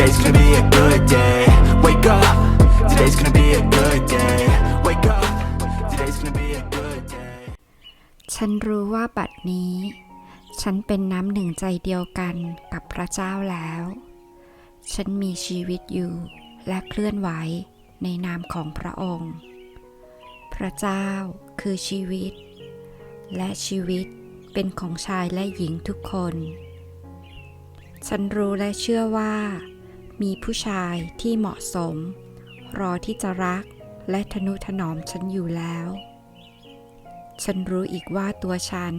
Today's gonna be a good day Wake up Today's gonna be a good day Wake up Today's gonna be a good day ฉันรู้ว่าบัดนี้ ฉันเป็นน้ำหนึ่งใจเดียวกันกับพระเจ้าแล้ว ฉันมีชีวิตอยู่และเคลื่อนไหวในนามของพระองค์ พระเจ้าคือชีวิต และชีวิตเป็นของชายและหญิงทุกคน ฉันรู้และเชื่อว่า มีผู้ชายที่เหมาะสม รอที่จะรักและทนุถนอมฉันอยู่แล้ว ฉันรู้อีกว่าตัวฉัน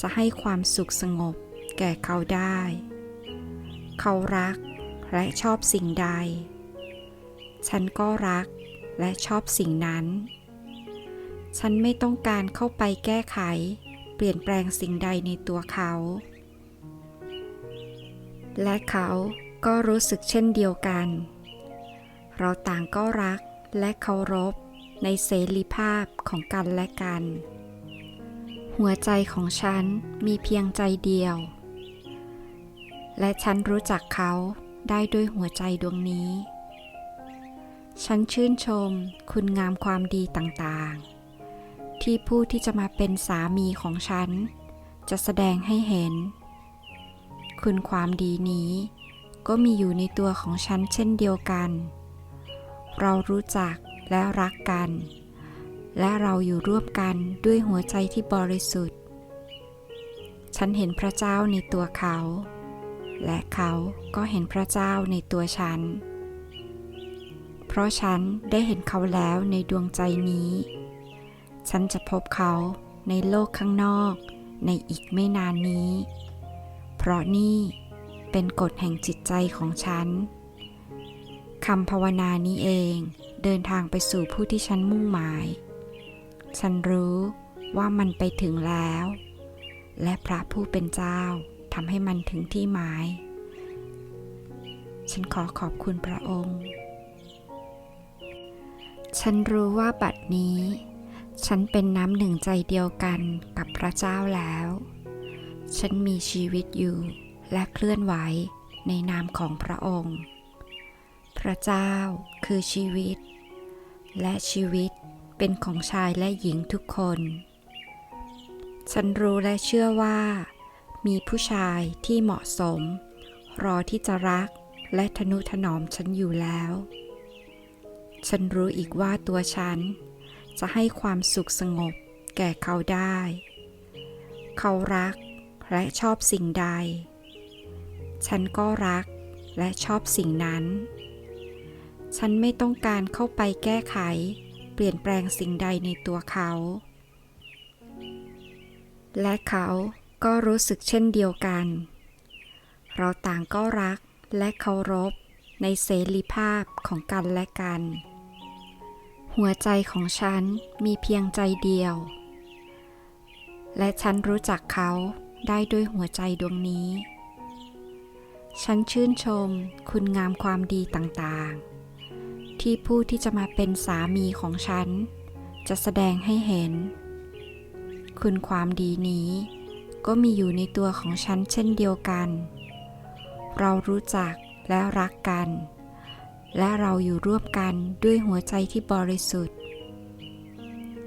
จะให้ความสุขสงบแก่เขาได้ เขารักและชอบสิ่งใด ฉันก็รักและชอบสิ่งนั้น ฉันไม่ต้องการเข้าไปแก้ไข เปลี่ยนแปลงสิ่งใดในตัวเขา และเขา ก็รู้สึกเช่นเดียวกัน เราต่างก็รักและเคารพในเสรีภาพของกันและกัน หัวใจของฉันมีเพียงใจเดียว และฉันรู้จักเขาได้ด้วยหัวใจดวงนี้ ฉันชื่นชมคุณงามความดีต่างๆ ที่ผู้ที่จะมาเป็นสามีของฉัน จะแสดงให้เห็น คุณความดีนี้ ก็มีอยู่ในตัวของฉันเช่นเดียวกัน เรารู้จักและรักกัน และเราอยู่ร่วมกันด้วยหัวใจที่บริสุทธิ์ ฉันเห็นพระเจ้าในตัวเขา และเขาก็เห็นพระเจ้าในตัวฉัน เพราะฉันได้เห็นเขาแล้วในดวงใจนี้ ฉันจะพบเขาในโลกข้างนอกในอีกไม่นานนี้ เพราะนี่ เป็นกฎแห่งจิตใจของฉันคำภาวนานี้เองเดินทางไปสู่ผู้ที่ฉันมุ่งหมาย ฉันรู้ว่ามันไปถึงแล้ว และพระผู้เป็นเจ้าทำให้มันถึงที่หมาย ฉันขอขอบคุณพระองค์ ฉันรู้ว่าบัดนี้ ฉันเป็นน้ำหนึ่งใจเดียวกันกับพระเจ้าแล้ว ฉันมีชีวิตอยู่ และเคลื่อนไหวในนามของพระองค์ พระเจ้าคือชีวิต และชีวิตเป็นของชายและหญิงทุกคน ฉันรู้และเชื่อว่า มีผู้ชายที่เหมาะสม รอที่จะรักและทนุถนอมฉันอยู่แล้ว ฉันรู้อีกว่าตัวฉัน จะให้ความสุขสงบแก่เขาได้ เขารักและชอบสิ่งใด ฉันก็รักและชอบสิ่งนั้น ฉันไม่ต้องการเข้าไปแก้ไข เปลี่ยนแปลงสิ่งใดในตัวเขา และเขาก็รู้สึกเช่นเดียวกัน เราต่างก็รักและเคารพในเสรีภาพของกันและกัน หัวใจของฉันมีเพียงใจเดียว และฉันรู้จักเขาได้ด้วยหัวใจดวงนี้ ฉันชื่นชมคุณงามความดีต่างๆ ที่ผู้ที่จะมาเป็นสามีของฉัน จะแสดงให้เห็น คุณความดีนี้ ก็มีอยู่ในตัวของฉันเช่นเดียวกัน เรารู้จักและรักกัน และเราอยู่ร่วมกันด้วยหัวใจที่บริสุทธิ์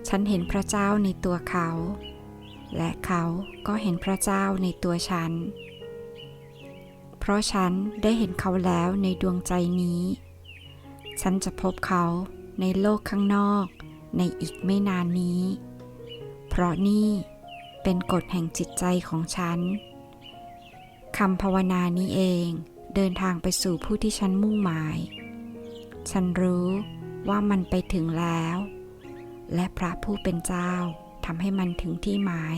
ฉันเห็นพระเจ้าในตัวเขา และเขาก็เห็นพระเจ้าในตัวฉัน เพราะฉันได้เห็นเขาแล้วในดวงใจนี้ ฉันจะพบเขาในโลกข้างนอก ในอีกไม่นานนี้ เพราะนี่เป็นกฎแห่งจิตใจของฉันคำภาวนานี้เองเดินทางไปสู่ผู้ที่ฉันมุ่งหมาย ฉันรู้ว่ามันไปถึงแล้ว และพระผู้เป็นเจ้าทำให้มันถึงที่หมาย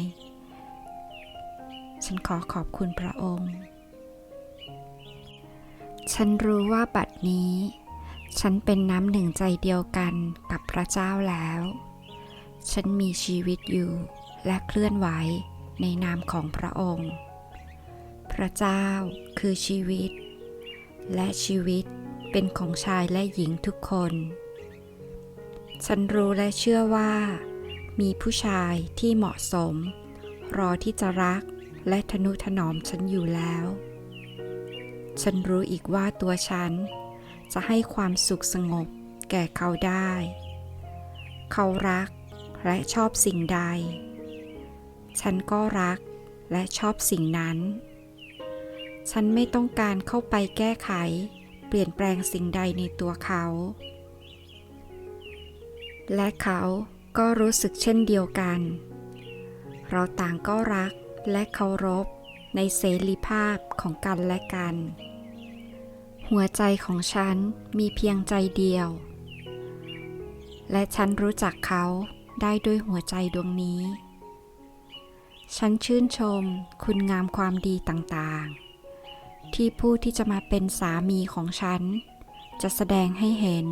ฉันขอขอบคุณพระองค์ ฉันรู้ว่าบัดนี้ ฉันเป็นน้ำหนึ่งใจเดียวกันกับพระเจ้าแล้ว ฉันมีชีวิตอยู่และเคลื่อนไหวในนามของพระองค์ พระเจ้าคือชีวิต และชีวิตเป็นของชายและหญิงทุกคน ฉันรู้และเชื่อว่า มีผู้ชายที่เหมาะสม รอที่จะรักและทนุถนอมฉันอยู่แล้ว ฉันรู้อีกว่าตัวฉัน จะให้ความสุขสงบแก่เขาได้ เขารักและชอบสิ่งใด ฉันก็รักและชอบสิ่งนั้น ฉันไม่ต้องการเข้าไปแก้ไข เปลี่ยนแปลงสิ่งใดในตัวเขา และเขาก็รู้สึกเช่นเดียวกัน เราต่างก็รักและเคารพในเสรีภาพของกันและกัน หัวใจของฉันมีเพียงใจเดียว และฉันรู้จักเขาได้ด้วยหัวใจดวงนี้ ฉันชื่นชมคุณงามความดีต่างๆ ที่ผู้ที่จะมาเป็นสามีของฉัน จะแสดงให้เห็น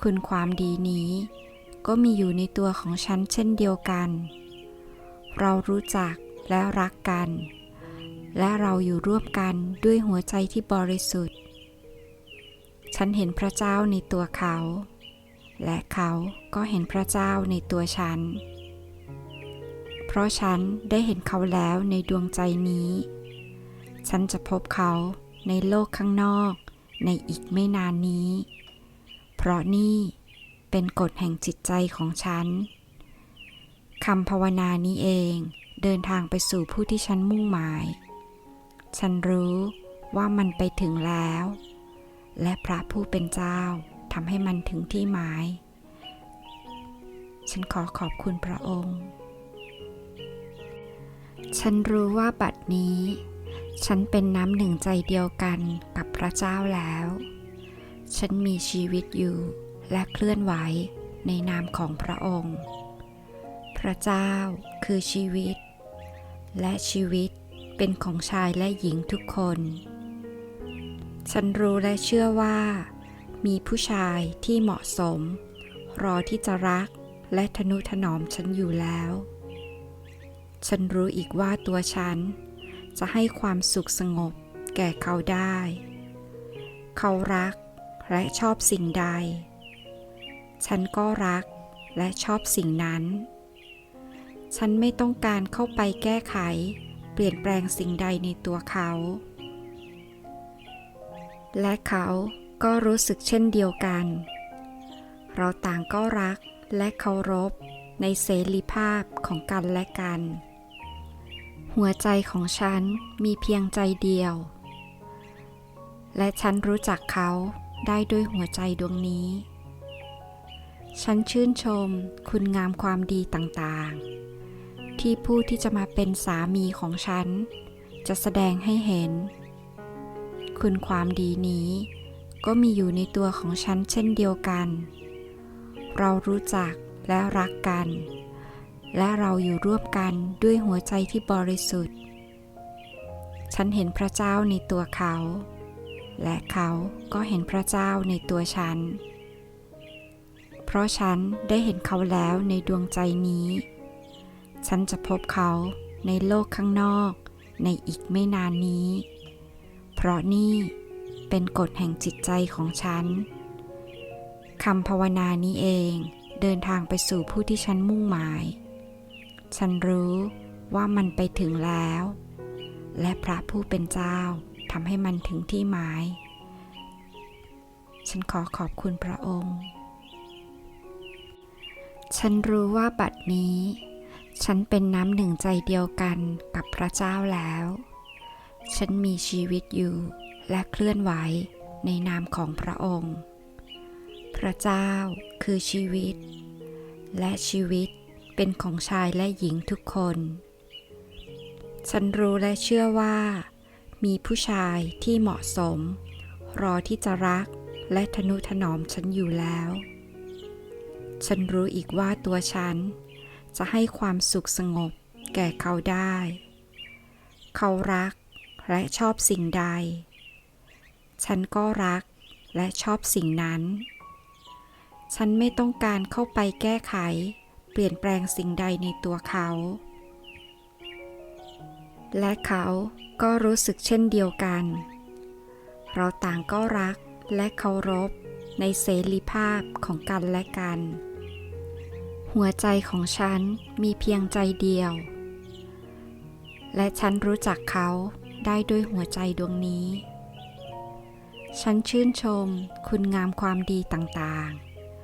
คุณความดีนี้ ก็มีอยู่ในตัวของฉันเช่นเดียวกัน เรารู้จักและรักกัน และเราอยู่ร่วมกันด้วยหัวใจที่บริสุทธิ์ ฉันเห็นพระเจ้าในตัวเขา และเขาก็เห็นพระเจ้าในตัวฉัน เพราะฉันได้เห็นเขาแล้วในดวงใจนี้ ฉันจะพบเขาในโลกข้างนอกในอีกไม่นานนี้ เพราะนี่เป็นกฎแห่งจิตใจของฉันคำภาวนานี้เองเดินทางไปสู่ผู้ที่ฉันมุ่งหมาย ฉันรู้ว่ามันไปถึงแล้ว และพระผู้เป็นเจ้าทำให้มันถึงที่หมาย ฉันขอขอบคุณพระองค์ ฉันรู้ว่าบัดนี้ ฉันเป็นน้ำหนึ่งใจเดียวกันกับพระเจ้าแล้ว ฉันมีชีวิตอยู่และเคลื่อนไหวในนามของพระองค์ พระเจ้าคือชีวิต และชีวิต เป็นของชายและหญิงทุกคน ฉันรู้และเชื่อว่า มีผู้ชายที่เหมาะสม รอที่จะรักและทนุถนอมฉันอยู่แล้ว ฉันรู้อีกว่าตัวฉัน จะให้ความสุขสงบแก่เขาได้ เขารักและชอบสิ่งใด ฉันก็รักและชอบสิ่งนั้น ฉันไม่ต้องการเข้าไปแก้ไข ปลี่ยนแปลงสิ่งใดในตัวเขา และเขาก็รู้สึกเช่นเดียวกัน เราต่างก็รักและเคารพในเสรีภาพของกันและกัน หัวใจของฉันมีเพียงใจเดียว และฉันรู้จักเขาได้ด้วยหัวใจดวงนี้ ฉันชื่นชมคุณงามความดีต่างๆ ที่ผู้ที่จะมาเป็นสามีของฉัน จะแสดงให้เห็น คุณความดีนี้ ก็มีอยู่ในตัวของฉันเช่นเดียวกัน เรารู้จักและรักกัน และเราอยู่ร่วมกันด้วยหัวใจที่บริสุทธิ์ ฉันเห็นพระเจ้าในตัวเขา และเขาก็เห็นพระเจ้าในตัวฉัน เพราะฉันได้เห็นเขาแล้วในดวงใจนี้ ฉันจะพบเขาในโลกข้างนอก ในอีกไม่นานนี้ เพราะนี่เป็นกฎแห่งจิตใจของฉันคำภาวนานี้เองเดินทางไปสู่ผู้ที่ฉันมุ่งหมาย ฉันรู้ว่ามันไปถึงแล้ว และพระผู้เป็นเจ้าทำให้มันถึงที่หมาย ฉันขอขอบคุณพระองค์ ฉันรู้ว่าบัดนี้ ฉันเป็นน้ำหนึ่งใจเดียวกันกับพระเจ้าแล้ว ฉันมีชีวิตอยู่และเคลื่อนไหวในนามของพระองค์ พระเจ้าคือชีวิต และชีวิตเป็นของชายและหญิงทุกคน ฉันรู้และเชื่อว่า มีผู้ชายที่เหมาะสม รอที่จะรักและทนุถนอมฉันอยู่แล้ว ฉันรู้อีกว่าตัวฉัน จะให้ความสุขสงบแก่เขาได้ เขารักและชอบสิ่งใด ฉันก็รักและชอบสิ่งนั้น ฉันไม่ต้องการเข้าไปแก้ไข เปลี่ยนแปลงสิ่งใดในตัวเขา และเขาก็รู้สึกเช่นเดียวกัน เราต่างก็รักและเคารพในเสรีภาพของกันและกัน หัวใจของฉันมีเพียงใจเดียว และฉันรู้จักเขาได้ด้วยหัวใจดวงนี้ ฉันชื่นชมคุณงามความดีต่าง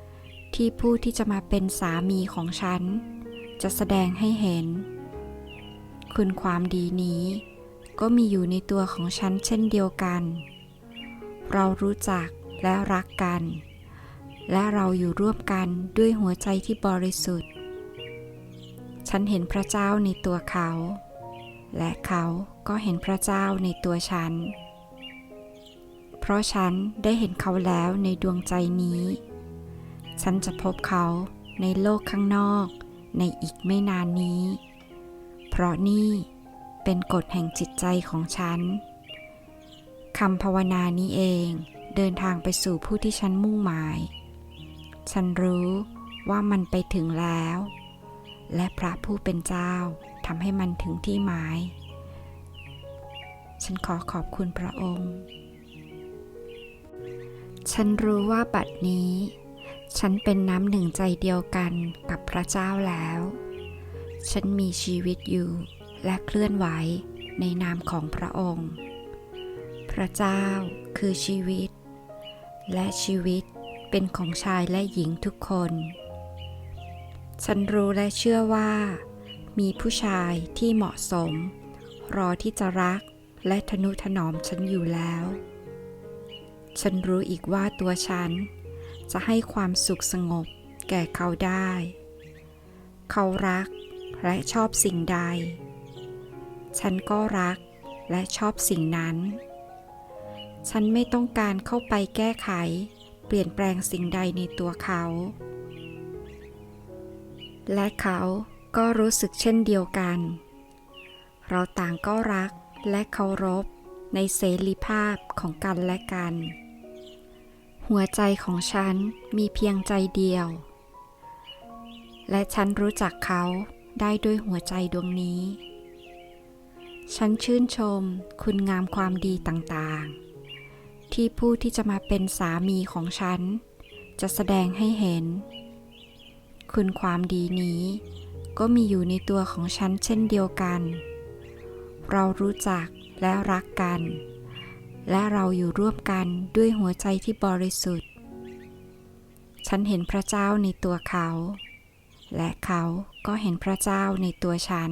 ๆ ที่ผู้ที่จะมาเป็นสามีของฉัน จะแสดงให้เห็น คุณความดีนี้ ก็มีอยู่ในตัวของฉันเช่นเดียวกัน เรารู้จักและรักกัน และเราอยู่ร่วมกันด้วยหัวใจที่บริสุทธิ์ ฉันเห็นพระเจ้าในตัวเขา และเขาก็เห็นพระเจ้าในตัวฉัน เพราะฉันได้เห็นเขาแล้วในดวงใจนี้ ฉันจะพบเขาในโลกข้างนอกในอีกไม่นานนี้ เพราะนี่เป็นกฎแห่งจิตใจของฉันคำภาวนานี้เองเดินทางไปสู่ผู้ที่ฉันมุ่งหมาย ฉันรู้ว่ามันไปถึงแล้ว และพระผู้เป็นเจ้าทำให้มันถึงที่หมาย ฉันขอขอบคุณพระองค์ ฉันรู้ว่าบัดนี้ ฉันเป็นน้ำหนึ่งใจเดียวกันกับพระเจ้าแล้ว ฉันมีชีวิตอยู่และเคลื่อนไหวในนามของพระองค์ พระเจ้าคือชีวิต และชีวิต เป็นของชายและหญิงทุกคน ฉันรู้และเชื่อว่า มีผู้ชายที่เหมาะสม รอที่จะรักและทนุถนอมฉันอยู่แล้ว ฉันรู้อีกว่าตัวฉัน จะให้ความสุขสงบแก่เขาได้ เขารักและชอบสิ่งใด ฉันก็รักและชอบสิ่งนั้น ฉันไม่ต้องการเข้าไปแก้ไข เปลี่ยนแปลงสิ่งใดในตัวเขา และเขาก็รู้สึกเช่นเดียวกัน เราต่างก็รักและเคารพในเสรีภาพของกันและกัน หัวใจของฉันมีเพียงใจเดียว และฉันรู้จักเขาได้ด้วยหัวใจดวงนี้ ฉันชื่นชมคุณงามความดีต่างๆ ที่ผู้ที่จะมาเป็นสามีของฉัน จะแสดงให้เห็น คุณความดีนี้ ก็มีอยู่ในตัวของฉันเช่นเดียวกัน เรารู้จักและรักกัน และเราอยู่ร่วมกันด้วยหัวใจที่บริสุทธิ์ ฉันเห็นพระเจ้าในตัวเขา และเขาก็เห็นพระเจ้าในตัวฉัน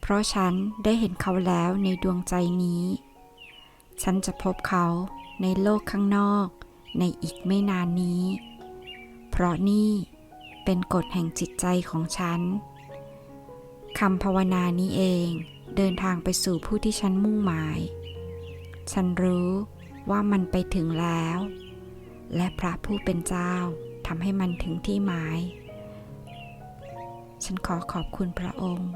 เพราะฉันได้เห็นเขาแล้วในดวงใจนี้ ฉันจะพบเขาในโลกข้างนอก ในอีกไม่นานนี้ เพราะนี่เป็นกฎแห่งจิตใจของฉันคำภาวนานี้เองเดินทางไปสู่ผู้ที่ฉันมุ่งหมาย ฉันรู้ว่ามันไปถึงแล้ว และพระผู้เป็นเจ้าทำให้มันถึงที่หมาย ฉันขอขอบคุณพระองค์